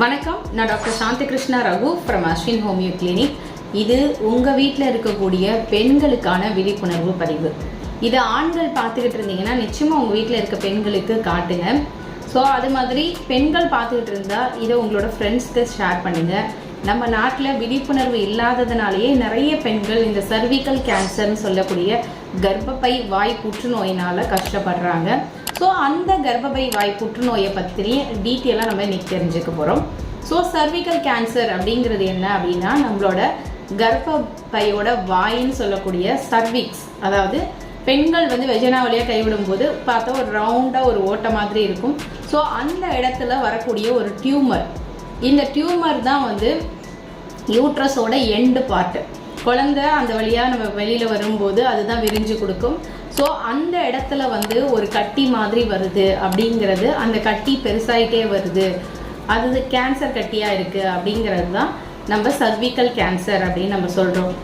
வணக்கம் நான் doctor Shanthi Krishna Raghu from Ashwin homoeo clinic இது உங்கள் வீட்டில் இருக்கக்கூடிய பெண்களுக்கான விழிப்புணர்வு பதிவு. இதை ஆண்கள் பார்த்துக்கிட்டு இருந்தீங்கன்னா நிச்சயமாக உங்கள் வீட்டில் இருக்க பெண்களுக்கு காட்டுங்க. ஸோ அது மாதிரி பெண்கள் பார்த்துக்கிட்டு இருந்தால் இதை உங்களோட ஃப்ரெண்ட்ஸ்க்கு ஷேர் பண்ணுங்கள் நம்ம நாட்டில் விழிப்புணர்வு இல்லாததுனாலேயே நிறைய பெண்கள் இந்த சர்விக்கல் கேன்சர்னு சொல்லக்கூடிய கர்ப்பப்பை வாய் புற்றுநோயினால் கஷ்டப்படுறாங்க. ஸோ அந்த கர்ப்பப்பை வாய் புற்றுநோயை பற்றி டீட்டெயிலாக நம்ம இன்னைக்கு தெரிஞ்சுக்க போகிறோம் ஸோ சர்விக்கல் கேன்சர் அப்படிங்கிறது என்ன அப்படின்னா நம்மளோட கர்ப்பப்பையோட வாயின்னு சொல்லக்கூடிய சர்விக்ஸ் அதாவது பெண்கள் வந்து வெஜனா வழியாக கைவிடும் போது பார்த்தா ஒரு ரவுண்டாக ஒரு ஓட்டை மாதிரி இருக்கும். ஸோ அந்த இடத்துல வரக்கூடிய ஒரு டியூமர் இந்த டியூமர் தான் வந்து யூட்ரஸோட எண்டு பார்ட்டு குழந்தை அந்த வழியாக நம்ம வெளியில் வரும்போது அதுதான் விரிஞ்சு கொடுக்கும். ஸோ அந்த இடத்துல வந்து ஒரு கட்டி மாதிரி வருது அப்படிங்கிறது அந்த கட்டி பெருசாயிட்டே வருது. அது கேன்சர் கட்டியாக இருக்குது அப்படிங்கிறது தான் நம்ம சர்விக்கல் கேன்சர் அப்படின்னு நம்ம சொல்கிறோம்